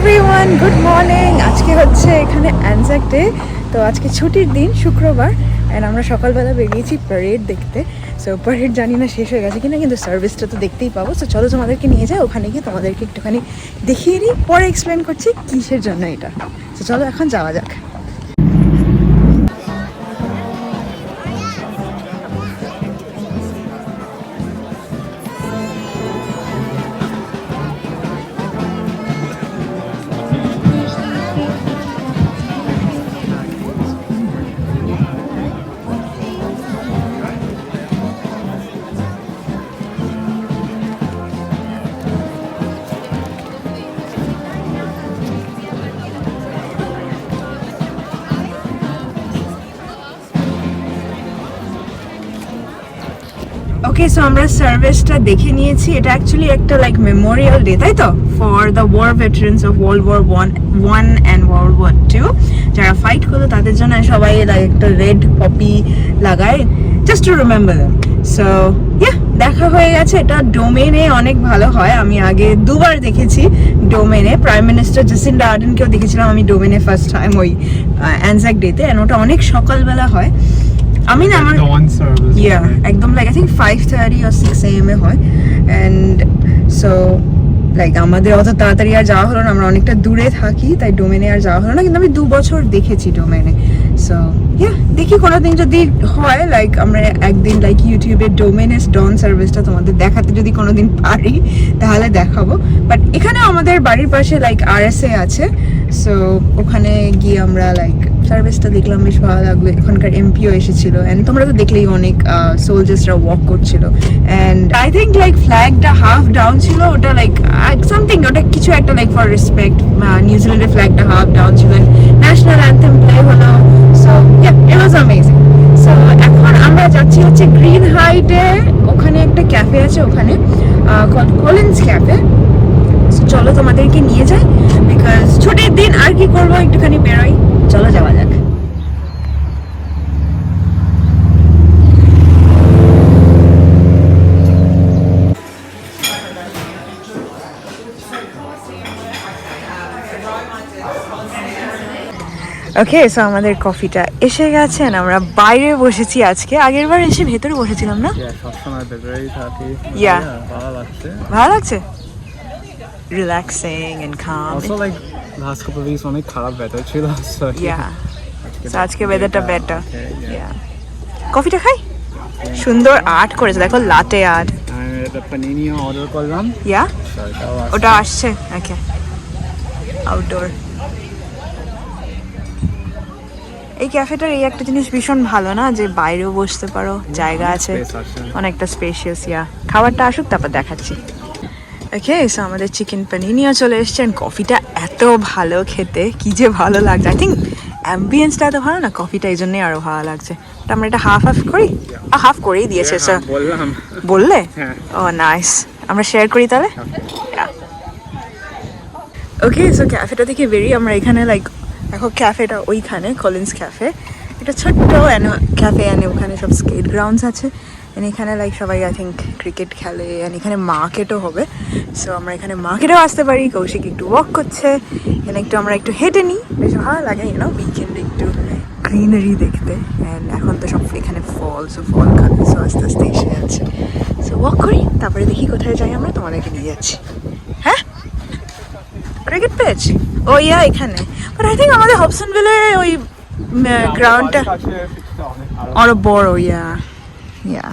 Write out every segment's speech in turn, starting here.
Everyone good morning আজকে হচ্ছে এখানে অ্যানজাক ডে তো আজকে ছুটির দিন, শুক্রবার অ্যান্ড আমরা সকালবেলা বেরিয়েছি প্যারেড দেখতে। সো প্যারেড জানি না শেষ হয়ে গেছে কিনা, কিন্তু সার্ভিসটা তো দেখতেই পাবো। সো চলো তোমাদেরকে নিয়ে যাই, ওখানে গিয়ে তোমাদেরকে একটুখানি দেখিয়ে নিই পরে এক্সপ্লেন করছি কিসের জন্য এটা। তো চলো এখন যাওয়া যাক। সো আমরা সার্ভিসটা দেখে নিয়েছি। এটা অ্যাকচুয়ালি একটা লাইক মেমোরিয়াল ডে তাই তো? For the war veterans of world war one one and world war two যারা ফাইট করল, তাদের জন্য সবাই লাইক একটা রেড পপি লাগায়। Just to remember so yeah দেখা হয়ে গেছে। এটা ডোমেনে অনেক ভালো হয়। আমি আগে দুবার দেখেছি ডোমেনে প্রাইম মিনিস্টার জেসিন্ডা আর্ডেনকেও দেখেছিলাম। আমি ডোমেনে ফার্স্ট টাইম ওই অ্যানজাক ডেতে অ্যান্ড ওটা অনেক সকালবেলা হয়। আমি না আমার dawn service. ইয়া একদম like I think five thirty R six am এ হয় অ্যান্ড সো লাইক আমাদের অত তাড়াতাড়ি আর যাওয়া হলো না আমরা অনেকটা দূরে থাকি তাই ডোমেনে আর যাওয়া হলো না কিন্তু আমি দু বছর দেখেছি ডোমেনে সো ইয়া দেখি কোনোদিন যদি হয় লাইক আমরা একদিন লাইক ইউটিউবে ডোমেনেস ডন সার্ভিসটা তোমাদের দেখাতে যদি কোনোদিন পারি তাহলে দেখাবো বাট এখানে আমাদের বাড়ির পাশে লাইক আর এস এ আছে সো ওখানে গিয়ে আমরা লাইক সার্ভিসটা দেখলাম বেশ ভালো লাগল। এখানকার এমপিও এসেছিল। অ্যান্ড তোমরা তো দেখলেই অনেক সোলজার্সরা ওয়াক করছিল। অ্যান্ড আই থিঙ্ক লাইক ফ্ল্যাগটা হাফ ডাউন ছিল ওটা লাইক সামথিং ওটা কিছু একটা লাইক ফর রেসপেক্ট নিউজিল্যান্ডের ফ্ল্যাগটা হাফ ডাউন ছিল। ন্যাশনাল অ্যান্থেম প্লে হলো। So it was amazing so এখন আমরা যাচ্ছি হচ্ছে গ্রিন হাইটে ওখানে একটা ক্যাফে আছে ওখানে কলিন্স ক্যাফে So, চলো তোমাদেরকে নিয়ে যাই বিকজ ছুটির দিন আর কি করব একটুখানি বেরোই। চলো যাওয়া যাক। ওকে সো আমাদের কফিটা এসে গেছে আমরা বাইরে বসেছি আজকে। আগের বার এসে ভেতরে বসেছিলাম না. ভালো লাগছে। ভালো লাগছে? Relaxing and calm last couple of weeks অনেক খারাপ weather ছিল so ইয়া So, আজকে weatherটা better. Yeah. কফিটা খাই? সুন্দর আর্ট করেছে দেখো লাটে আর্ট। panini অর্ডার করলাম। ইয়া। ওটা আসছে? ওকে আউটডোর এই ক্যাফেটার এই একটা জিনিস ভীষণ ভালো না? যে বাইরেও বসতে পারো জায়গা আছে অনেকটা স্পেশিয়াস ইয়া খাবারটা আসুক তারপর দেখাচ্ছি। ওকে সো আমাদের চিকেন পানিনিও চলে এসছে কফিটা এত ভালো খেতে কি যে ভালো লাগছে। আই থিঙ্ক অ্যাম্বিয়েন্সটা এত ভালো না? কফিটা এই জন্যই আরও ভালো লাগছে। তো আমরা এটা হাফ হাফ করি? হাফ করেই দিয়েছে স্যার হ্যাঁ, বললে? হ্যাঁ। ও নাইস আমরা শেয়ার করি তাহলে? ওকে সো ক্যাফেটা থেকে বেরিয়ে আমরা এখানে লাইক দেখো ক্যাফেটা ওইখানে কলিন্স ক্যাফে এটা ছোট্ট ক্যাফে এনে ওখানে সব স্কেট গ্রাউন্ডস আছে। And এখানে লাইক সবাই আই থিঙ্ক ক্রিকেট খেলে and এখানে মার্কেটও হবে। সো আমরা এখানে মার্কেটেও আসতে পারি কৌশিক একটু ওয়াক করছে। এখানে একটু আমরা একটু হেঁটে নিই। বেশ ভালো লাগে ইউনো উইকেন্ডে একটু গ্রিনারি দেখতে। অ্যান্ড এখন তো সব এখানে ফল সো ফল খাবে সো আস্তে আস্তে এসে যাচ্ছে। সো ওয়াক করি তারপরে দেখি কোথায় যাই আমরা তোমাদেরকে নিয়ে যাচ্ছি। হ্যাঁ? ক্রিকেট পেয়েছ? ও ইয়া এখানে। বাট আই থিঙ্ক আমাদের হবসনভিলে ওই গ্রাউন্ডটা কাছে ফিক্সটা অনেক ভালো। আরও বড় ইয়া ইয়া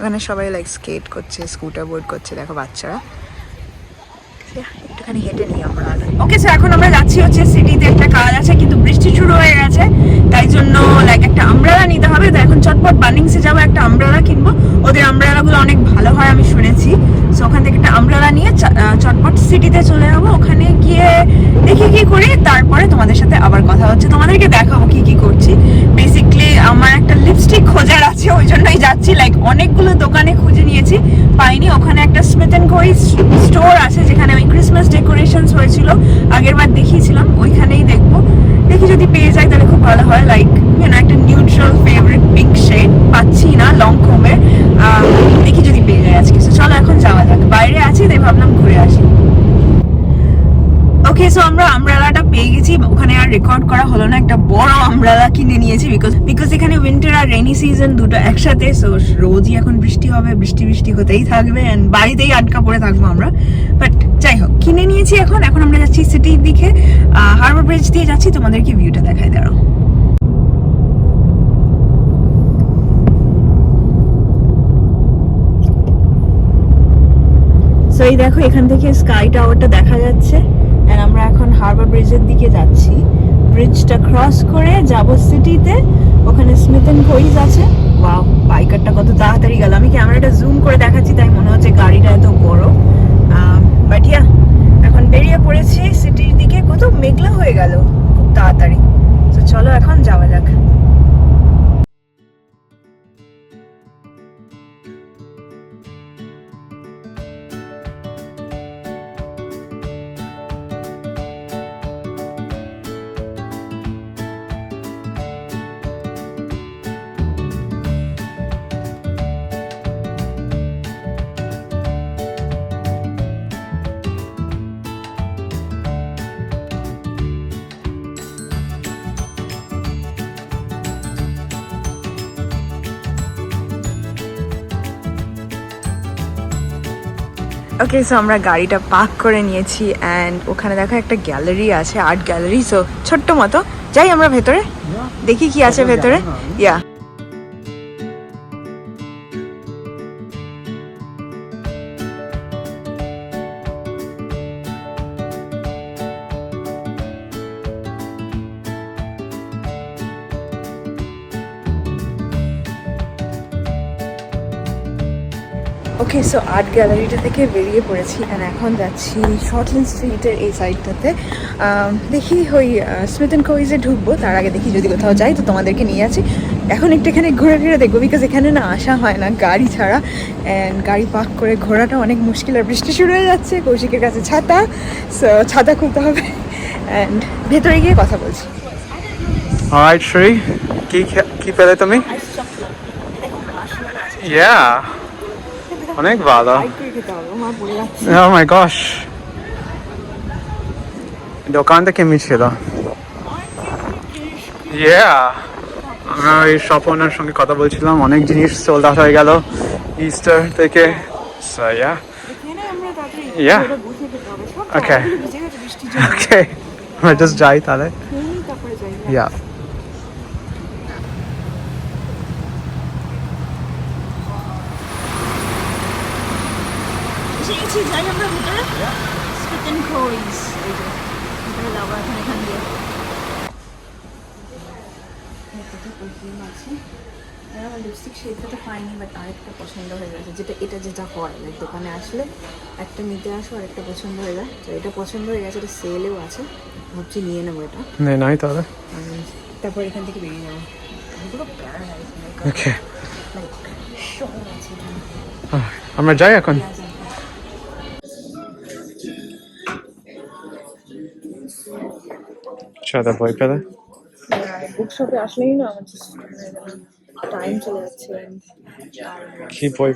ওখানে সবাই লাইক স্কেট করছে স্কুটার বোর্ড করছে দেখো বাচ্চারা। একটুখানি হেঁটে নিই আমরা ওকে স্যার এখন আমরা যাচ্ছি হচ্ছে সিটিতে একটা কাজ আছে, কিন্তু বৃষ্টি শুরু হয়ে গেছে, তাই জন্য লাইক একটা আমব্রেলা নিতে হবে। তো এখন চটপট বানিংসে যাব, একটা আমব্রেলা কিনবো। ওদের আমব্রেলাগুলো অনেক ভালো হয়, আমি শুনেছি। সো ওখান থেকে একটা আমব্রেলা নিয়ে চটপট সিটিতে চলে যাব। ওখানে গিয়ে দেখি কি করি, তারপরে তোমাদের সাথে আবার কথা হচ্ছে। তোমাদেরকে দেখাবো কি কি করছি। বেসিকলি আমার একটা লিপস্টিক খোঁজার আছে, ওই জন্যই যাচ্ছি। লাইক অনেকগুলো দোকানে খুঁজে নিয়েছি, পাইনি। ওখানে একটা স্মিথ অ্যান্ড স্টোর আছে, যেখানে হয়েছিল আগের বার দেখিয়েছিলাম, ওইখানেই দেখব। দেখি যদি পেয়ে যাই তাহলে খুব ভালো হয় লাইক ইউনো একটা নিউট্রাল ফেভারিট পিঙ্ক শেড পাচ্ছি না লং কোমের দেখি যদি পেয়ে যাই আজকে। চলো এখন যাওয়া যাক। বাইরে আছি, তাই ভাবলাম ঘুরে আসি। ওকে সো আমরা আমব্রেলাটা পেয়ে গেছি, ওখানে আর রেকর্ড করা হলো না, একটা বড় আমব্রেলা কিনে নিয়েছি বিকজ বিকজ এখানে উইন্টার আর রেনি সিজন দুটো একসাথে সো রোজই এখন বৃষ্টি হবে, বৃষ্টি বৃষ্টি হতেই থাকবে এন্ড বাড়িতেই আটকা পড়ে থাকব আমরা। বাট কিনে নিয়েছি এখন। এখন আমরা যাচ্ছি সিটির দিকে। হারবার ব্রিজ দিয়ে যাচ্ছি, তোমাদেরকে ভিউটা দেখাই দাঁড়াও। সো এই দেখো, এখান থেকে স্কাই টাওয়ারটা দেখা যাচ্ছে এন্ড আমরা এখন হারবার ব্রিজের দিকে যাচ্ছি। ব্রিজটা ক্রস করে যাব সিটিতে ওখানে স্মিথ এন্ড কোইজ আছে। ওয়াও বাইকারটা কত তাড়াতাড়ি গেল। আমি ক্যামেরাটা জুম করে দেখাচ্ছি, তাই মনে হচ্ছে গাড়িটা এত বড় বাট ইয়া এখন বেরিয়ে পড়েছি সিটির দিকে। কত মেঘলা হয়ে গেল। খুব তাড়াতাড়ি। তো চলো এখন যাওয়া যাক। ওকে সো আমরা গাড়িটা পার্ক করে নিয়েছি অ্যান্ড ওখানে দেখো একটা গ্যালারি আছে আর্ট গ্যালারি সো ছোট্ট মতো। যাই আমরা ভেতরে দেখি কি আছে ভেতরে ইয়া ওকে সো আর্ট গ্যালারিটা থেকে বেরিয়ে পড়েছি অ্যান্ড এখন যাচ্ছি শর্টল্যান্ড স্ট্রিটের এই সাইডটাতে দেখি ওই স্মিথ অ্যান্ড কোইজে ঢুকবো তার আগে দেখি যদি কোথাও যাই তো তোমাদেরকে নিয়ে আছি। এখন একটু এখানে ঘুরে ফিরে দেখব বিকজ এখানে না আসা হয় না গাড়ি ছাড়া। অ্যান্ড গাড়ি পার্ক করে ঘোরাটা অনেক মুশকিল আর বৃষ্টি শুরু হয়ে যাচ্ছে কৌশিকের কাছে ছাতা সো ছাতা খুলতে হবে। অ্যান্ড ভেতরে গিয়ে কথা বলছি। Alright, Shri. কি খে- কি পেলে তুমি? ইয়া অনেক ভালো Oh my gosh. দোকানটা কেমনি ছিল ইয়া আমরা ওই শপ ওনার সঙ্গে কথা বলছিলাম অনেক জিনিস সোল্ড আউট হয়ে গেল ইস্টার থেকে। গেছে বৃষ্টির জন্য Okay. আমরা জাস্ট যাই তাহলে। ইয়া এসে গেছি যাই আমরা ভেতরে স্পিট এন্ড ক্রোইজ এই যে ভেতরে যাব এখন এখান দিয়ে লিপস্টিক শেডটা তো পাইনি বাট আরেকটা পছন্দ হয়ে গেছে যেটা এটা যেটা হয় লাইক দোকানে আসলে একটা নিতে আসো আর একটা পছন্দ হয়ে যায়। তো এটা পছন্দ হয়ে গেছে এটা সেলেও আছে। ভাবছি নিয়ে নেব এটা। নে নাই তাহলে। তারপর এখান থেকে বেরিয়ে যাব। ওকে আছে আমরা যাই এখন? সাদা বই পেলে। বুক শপে আসলেই না আমার টাইম চলে যাচ্ছে। কি বই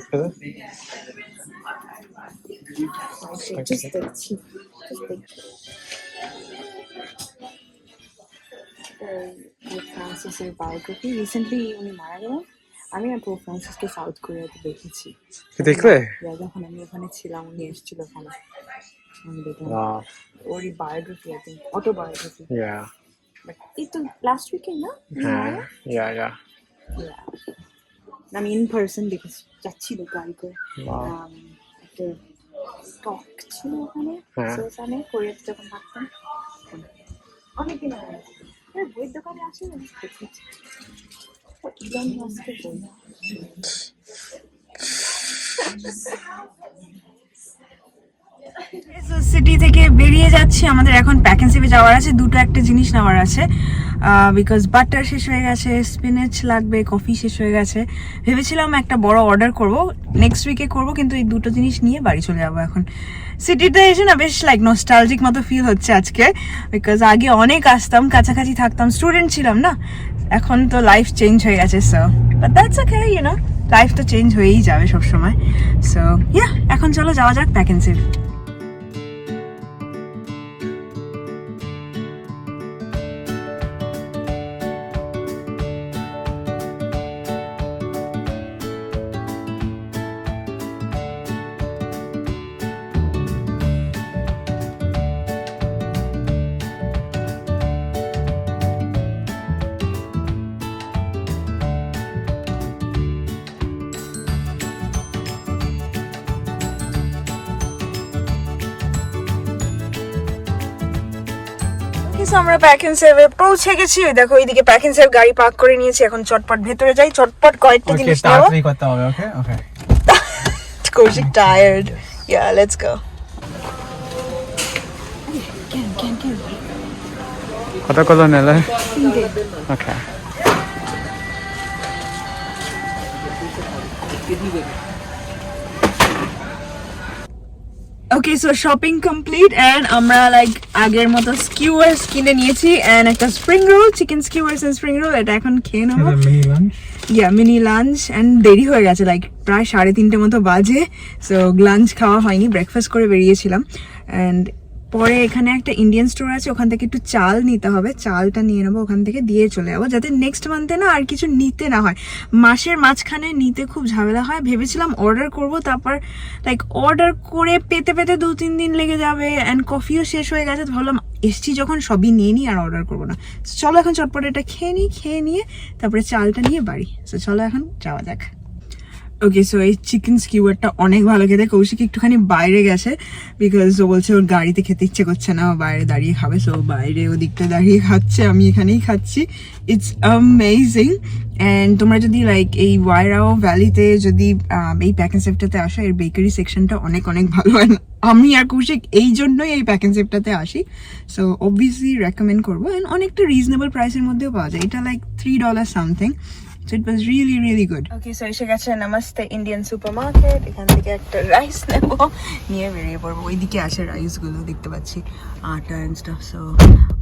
just just ফ্রান্সিসের বায়োগ্রাফি। রিসেন্টলি উনি মারা গেলেন। আমি আর পোপ ফ্রান্সিসকে সাউথ কোরিয়াতে দেখেছি। কি দেখলে? যখন আমি ওখানে ছিলাম উনি এসেছিল ওখানে. ওরই biography I think autobiography Yeah. But এই তো লাস্ট উইকে না উনি মারা হ্যাঁ yeah yeah Yeah. আমি ইন পার্সন দেখেছি যাচ্ছিল গাড়ি করে Wow. Um, একটা স্টক ছিল ওখানে হ্যাঁ। সোসানে কোরিয়াতে যখন থাকতাম অনেক দিন আগে এই বইয়ের দোকানে আছে না দেখেছি ও ইলন মাস্কের বই সিটি থেকে বেরিয়ে যাচ্ছি, আমাদের এখন প্যাকেন্সিপে যাওয়ার আছে, দুটো একটা জিনিস নেওয়ার আছে। বিকজ বাটার শেষ হয়ে গেছে স্পিনেচ লাগবে কফি শেষ হয়ে গেছে। ভেবেছিলাম একটা বড় অর্ডার করব নেক্সট উইকে করব, কিন্তু এই দুটো জিনিস নিয়ে বাড়ি চলে যাব এখন। সিটিতে এসে না বেশ লাইক নস্টালজিক মতো ফিল হচ্ছে আজকে বিকজ আগে অনেক আসতাম, কাছাকাছি থাকতাম স্টুডেন্ট ছিলাম না। এখন তো লাইফ চেঞ্জ হয়ে গেছে so but that's okay you know life তো চেঞ্জ হয়েই যাবে সবসময়। সো ইয়া এখন চলো যাওয়া যাক প্যাকেন্সিপ আমরা প্যাক এন্ড সেভে পৌঁছে গেছি। ওই দেখো এইদিকে প্যাক এন্ড সেভ গাড়ি পার্ক করে নিয়েছি। এখন চটপট ভেতরে যাই চটপট কয়েকটা জিনিস নেব। করতে হবে okay okay Koushik tired yeah let's go কত কত নিলে? Okay okay so shopping complete and আমরা লাইক আগের মতো স্কিউয়ার্স কিনে নিয়েছি অ্যান্ড একটা spring roll chicken skewers and spring roll এটা এখন খেয়ে নেব। ইয়া মিনি লাঞ্চ অ্যান্ড দেরি হয়ে গেছে লাইক প্রায় সাড়ে তিনটে মতো বাজে সো লাঞ্চ খাওয়া হয়নি ব্রেকফাস্ট করে বেরিয়েছিলাম অ্যান্ড পরে এখানে একটা ইন্ডিয়ান স্টোর আছে, ওখান থেকে একটু চাল নিতে হবে। চালটা নিয়ে নেব, ওখান থেকে দিয়ে চলে যাব। যাতে নেক্সট মান্থে না আর কিছু নিতে না হয়। মাসের মাঝখানে নিতে খুব ঝামেলা হয়। ভেবেছিলাম অর্ডার করব, তারপর লাইক অর্ডার করে পেতে পেতে দু তিন দিন লেগে যাবে অ্যান্ড কফিও শেষ হয়ে গেছে। ভাবলাম এসছি যখন সবই নিয়ে নিই আর অর্ডার করব না। চলো এখন চটপট এটা খেয়ে নিই, খেয়ে নিয়ে তারপরে চালটা নিয়ে বাড়ি। সো চলো এখন যাওয়া যাক। ওকে সো এই চিকেন স্কিউয়ারটা অনেক ভালো খেতে। কৌশিক একটুখানি বাইরে গেছে বিকজ ও বলছে ওর গাড়িতে খেতে ইচ্ছে করছে না বাইরে দাঁড়িয়ে খাবে। সো বাইরে ওদিকটা দাঁড়িয়ে খাচ্ছে, আমি এখানেই খাচ্ছি। ইটস অ্যামেজিং অ্যান্ড তোমরা যদি লাইক এই ওয়াইরাও ভ্যালিতে যদি এই প্যাকেন সেফটাতে আসো, এর বেকারি সেকশনটা অনেক অনেক ভালো। হয় আমি আর কৌশিক এই জন্যই এই সেফটাতে আসি। সো অবভিয়াসলি রেকমেন্ড করব। অ্যান্ড অনেকটা রিজনেবল প্রাইসের মধ্যেও পাওয়া যায়। এটা like three dollar something So it was really, really good. Okay so এসে গেছে নামাস্তে ইন্ডিয়ান সুপার মার্কেট এখান থেকে একটা রাইস নেব। নিয়ে বেরিয়ে পড়ব। ওই দিকে আছে রাইসগুলো দেখতে পাচ্ছি আটা অ্যান্ড স্টাফ সো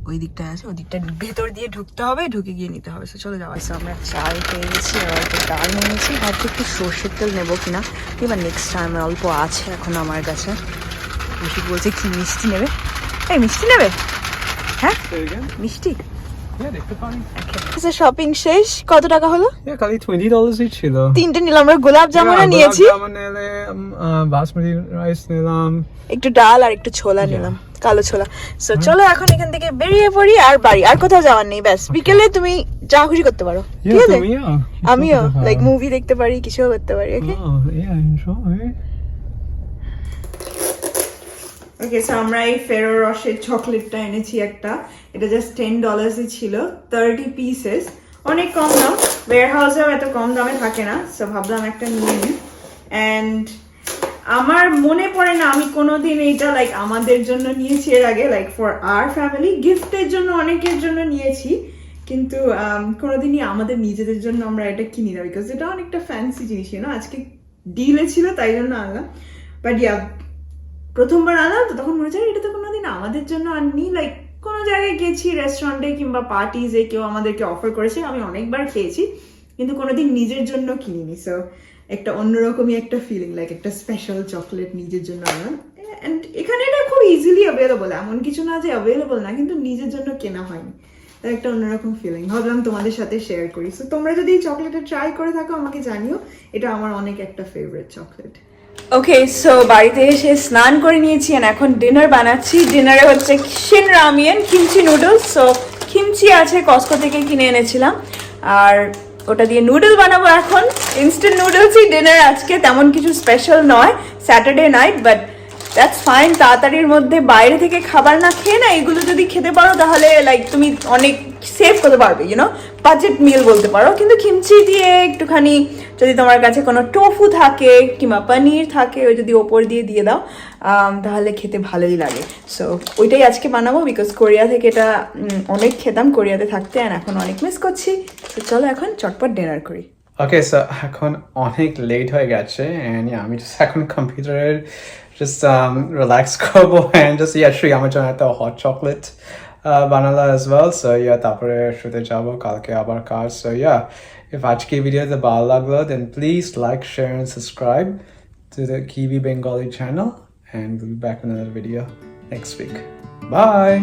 ওই দিকটা আছে ওই দিকটা ভেতর দিয়ে ঢুকতে হবে ঢুকে গিয়ে নিতে হবে। সো চলো যাওয়া সো আমরা চাল পেয়ে গেছি আর একটু ডাল নিয়ে নিয়েছি। ভাবছি একটু সর্ষের তেল নেব কিনা। এবার নেক্সট টাইম অল্প আছে এখন আমার কাছে। বেশি বলছে কি মিষ্টি নেবে? এই মিষ্টি নেবে? হ্যাঁ? মিষ্টি? পারি শপিং শেষ? কত টাকা হলো? খালি টোয়েন্টি ডলার্সই ছিল। তিনটে নিলাম আমরা গোলাপ জামুনও নিয়েছি। বাসমতি রাইস নিলাম। একটু ডাল আর একটু ছোলা নিলাম কালো ছোলা। সো চলো এখন এখান থেকে বেরিয়ে পড়ি আর বাড়ি। আর কোথাও যাওয়ার নেই ব্যাস। বিকেলে তুমি যা খুশি করতে পারো ঠিক আছে? আমিও লাইক মুভি দেখতে পারি কিছুও করতে পারি ওকে Oh. ওকে সো আমরা এই ফেরো রসের চকলেটটা এনেছি একটা। এটা জাস্ট টেন ডলার্সই ছিল থার্টি পিসেস অনেক কম দাম ওয়ার হাউসেও এত কম দামে থাকে না সো ভাবলাম একটা নিয়ে নিই অ্যান্ড আমার মনে পড়ে না আমি কোনোদিন এইটা লাইক আমাদের জন্য নিয়েছি এর আগে লাইক ফর আর ফ্যামিলি গিফটের জন্য অনেকের জন্য নিয়েছি। কিন্তু um, কোনোদিনই আমাদের নিজেদের জন্য আমরা এটা কিনি না বিকজ এটা অনেকটা ফ্যান্সি জিনিস না আজকে ডিলে ছিল তাই জন্য আনলাম। বাট ইয়া প্রথমবার আনলাম তো তখন মনে হচ্ছে এটা তো কোনোদিন আমাদের জন্য আননি। লাইক কোনো জায়গায় গেছি রেস্টুরেন্টে কিংবা পার্টিজে কেউ আমাদেরকে অফার করেছে, আমি অনেকবার খেয়েছি, কিন্তু কোনোদিন নিজের জন্য কিনিনি। সো একটা অন্যরকমই একটা ফিলিং লাইক একটা স্পেশাল চকলেট নিজের জন্য আনলাম অ্যান্ড এখানে এটা খুব ইজিলি অ্যাভেলেবল এমন কিছু না যে অ্যাভেলেবল না, কিন্তু নিজের জন্য কেনা হয়নি। তাই একটা অন্যরকম ফিলিং ভাবলাম তোমাদের সাথে শেয়ার করি। সো তোমরা যদি এই চকলেটটা ট্রাই করে থাকো, আমাকে জানিও, এটা আমার অনেক একটা ফেভারিট চকলেট ওকে সো বাড়িতে এসে স্নান করে নিয়েছি এখন ডিনার বানাচ্ছি। ডিনারে হচ্ছে Shin Ramyun? Kimchi noodles so kimchi আছে কস্কো থেকে কিনে এনেছিলাম। আর ওটা দিয়ে নুডল বানাবো এখন। ইনস্ট্যান্ট নুডলসই ডিনার আজকে, তেমন কিছু স্পেশাল নয়। Saturday night but that's fine তাড়াতাড়ির মধ্যে বাইরে থেকে খাবার না খেয়ে না, এগুলো যদি খেতে পারো তাহলে লাইক তুমি অনেক সেভ করতে পারবে ইউনো বাজেট মিল বলতে পারো, কিন্তু খিমচি দিয়ে একটুখানি যদি তোমার কাছে কোনো টোফু থাকে কিংবা পনির থাকে, ওই যদি ওপর দিয়ে দিয়ে দাও তাহলে খেতে ভালোই লাগে। সো ওইটাই আজকে বানাবো বিকজ কোরিয়া থেকে এটা অনেক খেতাম, কোরিয়াতে থাকতে অ্যান্ড এখন অনেক মিস করছি। তো চলো এখন চটপট ডিনার করি। ওকে সো এখন অনেক লেট হয়ে গেছে এন্ড আমি এখন কম্পিউটারের জাস্ট রিল্যাক্স করব এন্ড জাস্ট ইয়া শ্রী আমার জন্য একটা হট চকলেট বানালো অ্যাজ ওয়েল সো ইয়া তারপরে শুতে যাবো কালকে আবার কাজ সো ইয়া if আজকে ভিডিওতে ভালো লাগলো then please like share and subscribe to the Kiwi Bengali channel and we'll be back in another video next week bye